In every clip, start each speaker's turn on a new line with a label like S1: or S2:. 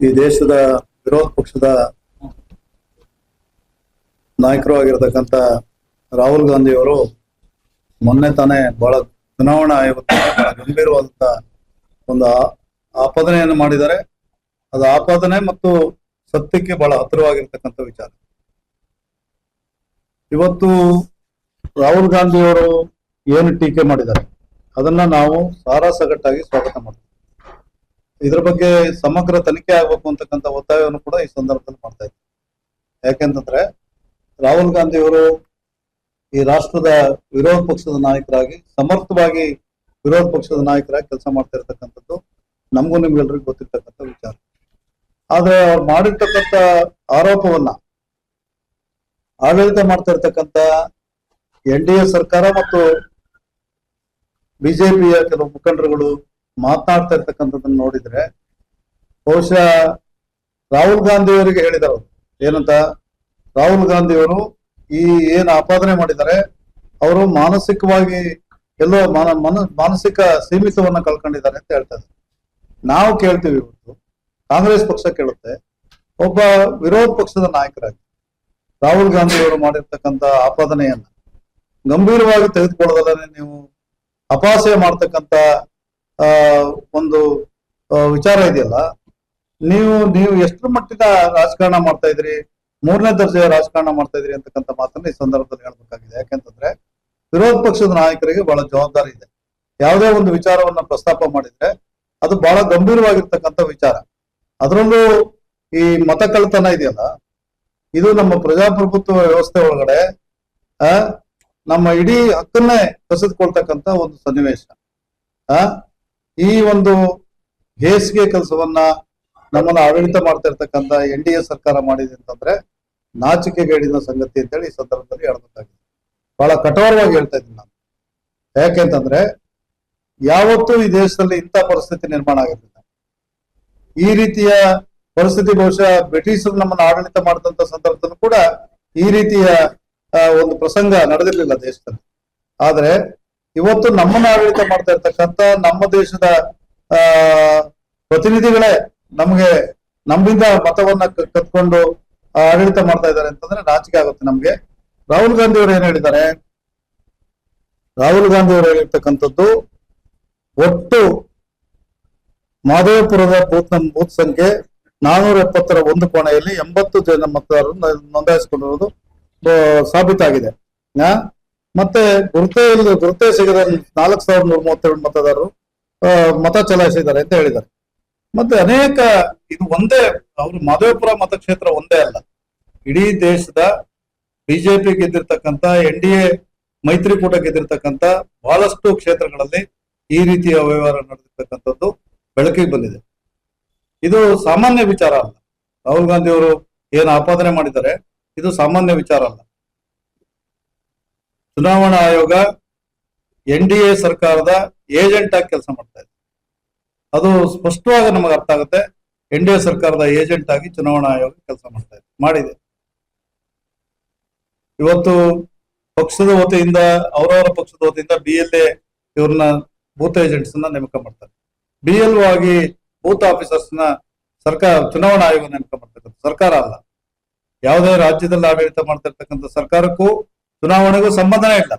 S1: ಈ ದೇಶದ ವಿರೋಧ ಪಕ್ಷದ ನಾಯಕರು ಆಗಿರತಕ್ಕಂತ ರಾಹುಲ್ ಗಾಂಧಿ ಅವರು ಮೊನ್ನೆ ತಾನೇ ಬಹಳ ಚುನಾವಣಾ ಆಯೋಗ ಗಂಭೀರವಾದಂತ ಒಂದು ಆಪಾದನೆಯನ್ನು ಮಾಡಿದ್ದಾರೆ. ಅದು ಆಪಾದನೆ ಮತ್ತು ಸತ್ಯಕ್ಕೆ ಬಹಳ ಹತ್ತಿರವಾಗಿರ್ತಕ್ಕಂಥ ವಿಚಾರ. ಇವತ್ತು ರಾಹುಲ್ ಗಾಂಧಿ ಅವರು ಏನು ಟೀಕೆ ಮಾಡಿದ್ದಾರೆ? ಅದನ್ನ ನಾವು ಸಾರಾಸಗಟ್ಟಾಗಿ ಸ್ವಾಗತ ಮಾಡ್ತೀವಿ. ಇದ್ರ ಬಗ್ಗೆ ಸಮಗ್ರ ತನಿಖೆ ಆಗ್ಬೇಕು ಅಂತಕ್ಕಂತ ಒತ್ತಾಯವನ್ನು ಕೂಡ ಈ ಸಂದರ್ಭದಲ್ಲಿ ಮಾಡ್ತಾ ಇದ್ದೀವಿ ಯಾಕೆಂತಂದ್ರೆ, ರಾಹುಲ್ ಗಾಂಧಿ ಅವರು ಈ ರಾಷ್ಟ್ರದ ವಿರೋಧ ಪಕ್ಷದ ನಾಯಕರಾಗಿ, ಸಮರ್ಥವಾಗಿ ವಿರೋಧ ಪಕ್ಷದ ನಾಯಕರಾಗಿ ಕೆಲಸ ಮಾಡ್ತಾ ಇರ್ತಕ್ಕಂಥದ್ದು ನಮಗೂ ನಿಮ್ಗೆಲ್ರಿಗೂ ಗೊತ್ತಿರ್ತಕ್ಕಂಥ ವಿಚಾರ. ಆದ್ರೆ ಅವ್ರು ಮಾಡಿರ್ತಕ್ಕಂಥ ಆರೋಪವನ್ನ ಆಡಳಿತ ಮಾಡ್ತಾ ಇರ್ತಕ್ಕಂಥ ಎನ್ ಡಿ ಎ ಸರ್ಕಾರ ಮತ್ತು ಬಿಜೆಪಿಯ ಕೆಲವು ಮುಖಂಡರುಗಳು ಮಾತನಾಡ್ತಾ ಇರ್ತಕ್ಕಂಥದ್ದನ್ನ ನೋಡಿದ್ರೆ ಬಹುಶಃ ರಾಹುಲ್ ಗಾಂಧಿ ಅವರಿಗೆ ಹೇಳಿದರು. ಏನಂತ ರಾಹುಲ್ ಗಾಂಧಿ ಅವರು ಈ ಏನ್ ಆಪಾದನೆ ಮಾಡಿದ್ದಾರೆ, ಅವರು ಮಾನಸಿಕವಾಗಿ ಎಲ್ಲೋ ಮಾನ, ಮನ- ಮಾನಸಿಕ ಸೀಮಿತವನ್ನ ಕಳ್ಕೊಂಡಿದ್ದಾರೆ ಅಂತ ಹೇಳ್ತಾರೆ ನಾವು ಕೇಳ್ತೀವಿ ಇವತ್ತು, ಕಾಂಗ್ರೆಸ್ ಪಕ್ಷ ಕೇಳುತ್ತೆ, ಒಬ್ಬ ವಿರೋಧ ಪಕ್ಷದ ನಾಯಕರಾಗಿ ರಾಹುಲ್ ಗಾಂಧಿ ಅವರು ಮಾಡಿರ್ತಕ್ಕಂಥ ಆಪಾದನೆಯನ್ನ ಗಂಭೀರವಾಗಿ ತೆಗೆದುಕೊಳ್ಳೋದಲ್ಲೇ ನೀವು ಅಪಾಸೆ ಮಾಡ್ತಕ್ಕಂಥ ಒಂದು ವಿಚಾರ ಇದೆಯಲ್ಲ? ನೀವು ನೀವು ಎಷ್ಟು ಮಟ್ಟಿನ ರಾಜಕಾರಣ ಮಾಡ್ತಾ ಇದ್ರಿ? ಮೂರನೇ ದರ್ಜೆಯ ರಾಜಕಾರಣ ಮಾಡ್ತಾ ಇದ್ರಿ ಅಂತಕ್ಕಂಥ ಮಾತನ್ನ ಈ ಸಂದರ್ಭದಲ್ಲಿ ಹೇಳ್ಬೇಕಾಗಿದೆ. ಯಾಕೆಂತಂದ್ರೆ ವಿರೋಧ ಪಕ್ಷದ ನಾಯಕರಿಗೆ ಬಹಳ ಜವಾಬ್ದಾರಿ ಇದೆ. ಯಾವುದೇ ಒಂದು ವಿಚಾರವನ್ನ ಪ್ರಸ್ತಾಪ ಮಾಡಿದ್ರೆ, ಅದು ಬಹಳ ಗಂಭೀರವಾಗಿರ್ತಕ್ಕಂಥ ವಿಚಾರ. ಅದರಲ್ಲೂ ಈ ಮತ ಕಳ್ತನ ಇದೆಯಲ್ಲ? ಇದು ನಮ್ಮ ಪ್ರಜಾಪ್ರಭುತ್ವ ವ್ಯವಸ್ಥೆ ಒಳಗಡೆ, ಆ, ನಮ್ಮ ಇಡೀ ಹಕ್ಕನ್ನೇ ಕಸಿದುಕೊಳ್ತಕ್ಕಂಥ ಒಂದು ಸನ್ನಿವೇಶ. ಆ ಈ ಒಂದು ಬೇಸಿಗೆ ಕೆಲಸವನ್ನ ನಮ್ಮನ್ನ ಆಡಳಿತ ಮಾಡ್ತಾ ಇರ್ತಕ್ಕಂತ ಎನ್ ಡಿ ಎ ಸರ್ಕಾರ ಮಾಡಿದೆ ಅಂತಂದ್ರೆ ನಾಚಿಕೆಗೇಡಿನ ಸಂಗತಿ ಅಂತೇಳಿ ಈ ಸಂದರ್ಭದಲ್ಲಿ ಹೇಳ್ಬೇಕಾಗಿದೆ. ಬಹಳ ಕಠೋರವಾಗಿ ಹೇಳ್ತಾ ಇದ್ದೀನಿ ನಾನು. ಯಾಕೆಂತಂದ್ರೆ ಯಾವತ್ತೂ ಈ ದೇಶದಲ್ಲಿ ಇಂಥ ಪರಿಸ್ಥಿತಿ ನಿರ್ಮಾಣ ಆಗಿರ್ಲಿಲ್ಲ. ಈ ರೀತಿಯ ಪರಿಸ್ಥಿತಿ ಬಹುಶಃ ಬ್ರಿಟಿಷರು ನಮ್ಮನ್ನ ಆಡಳಿತ ಮಾಡಿದಂತ ಸಂದರ್ಭದಲ್ಲೂ ಕೂಡ ಈ ರೀತಿಯ ಒಂದು ಪ್ರಸಂಗ ನಡೆದಿರಲಿಲ್ಲ ದೇಶದಲ್ಲಿ. ಆದ್ರೆ ಇವತ್ತು ನಮ್ಮನ್ನ ಆಡಳಿತ ಮಾಡ್ತಾ ಇರ್ತಕ್ಕಂಥ ನಮ್ಮ ದೇಶದ, ಆ, ಪ್ರತಿನಿಧಿಗಳೇ ನಮ್ಗೆ ನಮ್ಮಿಂದ ಮತವನ್ನ ಕತ್ಕೊಂಡು ಆಡಳಿತ ಮಾಡ್ತಾ ಇದ್ದಾರೆ ಅಂತಂದ್ರೆ ನಾಚಿಕೆ ಆಗುತ್ತೆ ನಮ್ಗೆ. ರಾಹುಲ್ ಗಾಂಧಿ ಅವರು ಏನ್ ಹೇಳಿದ್ದಾರೆ? ರಾಹುಲ್ ಗಾಂಧಿ ಅವರು ಹೇಳಿರ್ತಕ್ಕಂಥದ್ದು, ಒಟ್ಟು ಮಾಧವಪುರದ ಬೂತ್ ಬೂತ್ ಸಂಖ್ಯೆ ನಾನೂರ ಎಪ್ಪತ್ತರ ಒಂದು ಕೋಣೆಯಲ್ಲಿ ಎಂಬತ್ತು ಜನ ಮತದಾರರು ನೋಂದಾಯಿಸಿಕೊಂಡಿರೋದು ಸಾಬೀತಾಗಿದೆ. ಮತ್ತೆ ಗುರುತೇ ಇಲ್ಲದ ಗುರುತೇ ಸಿಗದ ನಾಲ್ಕು ಸಾವಿರದ ನೂರ ಮೂವತ್ತೆರಡು ಮತದಾರರು ಮತ ಚಲಾಯಿಸಿದ್ದಾರೆ ಅಂತ ಹೇಳಿದ್ದಾರೆ. ಮತ್ತೆ ಅನೇಕ, ಇದು ಒಂದೇ, ಅವರು ಮಾಧವೇಪುರ ಮತಕ್ಷೇತ್ರ ಒಂದೇ ಅಲ್ಲ. ಇಡೀ ದೇಶದ ಬಿಜೆಪಿ ಗೆದ್ದಿರ್ತಕ್ಕಂತ ಎನ್ ಡಿ ಎ ಮೈತ್ರಿಕೂಟ ಗೆದ್ದಿರ್ತಕ್ಕಂತ ಬಹಳಷ್ಟು ಕ್ಷೇತ್ರಗಳಲ್ಲಿ ಈ ರೀತಿಯ ವ್ಯವಹಾರ ನಡೆದಿರ್ತಕ್ಕಂಥದ್ದು ಬೆಳಕಿಗೆ ಬಂದಿದೆ. ಇದು ಸಾಮಾನ್ಯ ವಿಚಾರ ಅಲ್ಲ. ರಾಹುಲ್ ಗಾಂಧಿ ಅವರು ಏನು ಆಪಾದನೆ ಮಾಡಿದ್ದಾರೆ, ಇದು ಸಾಮಾನ್ಯ ವಿಚಾರ ಅಲ್ಲ. ಚುನಾವಣಾ ಆಯೋಗ ಎನ್ ಡಿ ಎ ಸರ್ಕಾರದ ಏಜೆಂಟ್ ಆಗಿ ಕೆಲಸ ಮಾಡ್ತಾ ಇದೆ. ಅದು ಸ್ಪಷ್ಟವಾಗಿ ನಮಗೆ ಅರ್ಥ ಆಗುತ್ತೆ. ಎನ್ ಡಿ ಎ ಸರ್ಕಾರದ ಏಜೆಂಟ್ ಆಗಿ ಚುನಾವಣಾ ಆಯೋಗ ಕೆಲಸ ಮಾಡ್ತಾ ಇದೆ, ಮಾಡಿದೆ. ಇವತ್ತು ಪಕ್ಷದ ವತಿಯಿಂದ, ಅವರವರ ಪಕ್ಷದ ವತಿಯಿಂದ ಬಿ ಎಲ್ ಎ ಇವ್ರನ್ನ ಬೂತ್ ಏಜೆಂಟ್ಸ್ನ ನೇಮಕ ಮಾಡ್ತಾರೆ. ಬಿ ಎಲ್ ಆಗಿ ಬೂತ್ ಆಫೀಸರ್ಸ್ನ ಸರ್ಕಾರ, ಚುನಾವಣಾ ಆಯೋಗ ನೇಮಕ ಮಾಡ್ತಕ್ಕಂಥ ಸರ್ಕಾರ ಅಲ್ಲ. ಯಾವುದೇ ರಾಜ್ಯದಲ್ಲಿ ಆಡಳಿತ ಮಾಡ್ತಿರ್ತಕ್ಕಂಥ ಸರ್ಕಾರಕ್ಕೂ ಚುನಾವಣೆಗೂ ಸಂಬಂಧನೇ ಇಲ್ಲ.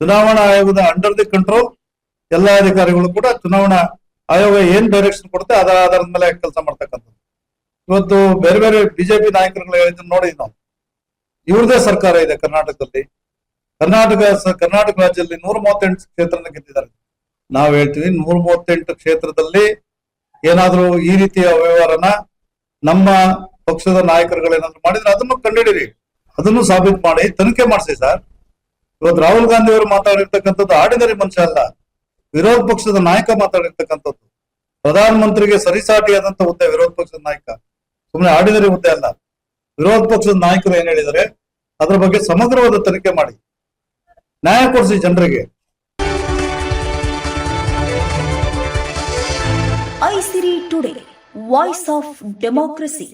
S1: ಚುನಾವಣಾ ಆಯೋಗದ ಅಂಡರ್ ದಿ ಕಂಟ್ರೋಲ್ ಎಲ್ಲಾ ಅಧಿಕಾರಿಗಳು ಕೂಡ ಚುನಾವಣಾ ಆಯೋಗ ಏನ್ ಡೈರೆಕ್ಷನ್ ಕೊಡುತ್ತೆ ಅದರ ಆಧಾರದ ಮೇಲೆ ಕೆಲಸ ಮಾಡ್ತಕ್ಕಂಥದ್ದು. ಇವತ್ತು ಬೇರೆ ಬೇರೆ ಬಿಜೆಪಿ ನಾಯಕರುಗಳು ಹೇಳಿದ್ರು ನೋಡಿ ನಾವು. ಇವ್ರದೇ ಸರ್ಕಾರ ಇದೆ ಕರ್ನಾಟಕದಲ್ಲಿ. ಕರ್ನಾಟಕ ಕರ್ನಾಟಕ ರಾಜ್ಯದಲ್ಲಿ ನೂರ ಮೂವತ್ತೆಂಟು ಕ್ಷೇತ್ರನ ಗೆದ್ದಿದ್ದಾರೆ. ನಾವು ಹೇಳ್ತೀವಿ ನೂರ ಮೂವತ್ತೆಂಟು ಕ್ಷೇತ್ರದಲ್ಲಿ ಏನಾದರೂ ಈ ರೀತಿಯ ವ್ಯವಹಾರನ ನಮ್ಮ ಪಕ್ಷದ ನಾಯಕರುಗಳೇನಾದ್ರು ಮಾಡಿದ್ರೆ ಅದನ್ನು ಕಂಡುಹಿಡಿರಿ. ಅದನ್ನು ಸಾಬೀತು ಮಾಡಿ ತನಿಖೆ ಮಾಡಿಸಿ ಸರ್. ಇವತ್ತು ರಾಹುಲ್ ಗಾಂಧಿ ಅವರು ಮಾತಾಡಿರ್ತಕ್ಕಂಥದ್ದು ಆರ್ಡಿನರಿ ಮನುಷ್ಯ ಅಲ್ಲ. ವಿರೋಧ ಪಕ್ಷದ ನಾಯಕ ಮಾತಾಡಿರ್ತಕ್ಕಂಥದ್ದು. ಪ್ರಧಾನ ಮಂತ್ರಿಗೆ ಸರಿಸಾಟಿಯಾದಂತ ಹುದ್ದೆ ವಿರೋಧ ಪಕ್ಷದ ನಾಯಕ. ಸುಮ್ಮನೆ ಆರ್ಡಿನರಿ ಹುದ್ದೆ ಅಲ್ಲ. ವಿರೋಧ ಪಕ್ಷದ ನಾಯಕರು ಏನ್ ಹೇಳಿದರೆ ಅದರ ಬಗ್ಗೆ ಸಮಗ್ರವಾದ ತನಿಖೆ ಮಾಡಿ. ನ್ಯಾಯ ಕೊಡಿಸಿ ಜನರಿಗೆ.
S2: Isiri today, voice of democracy.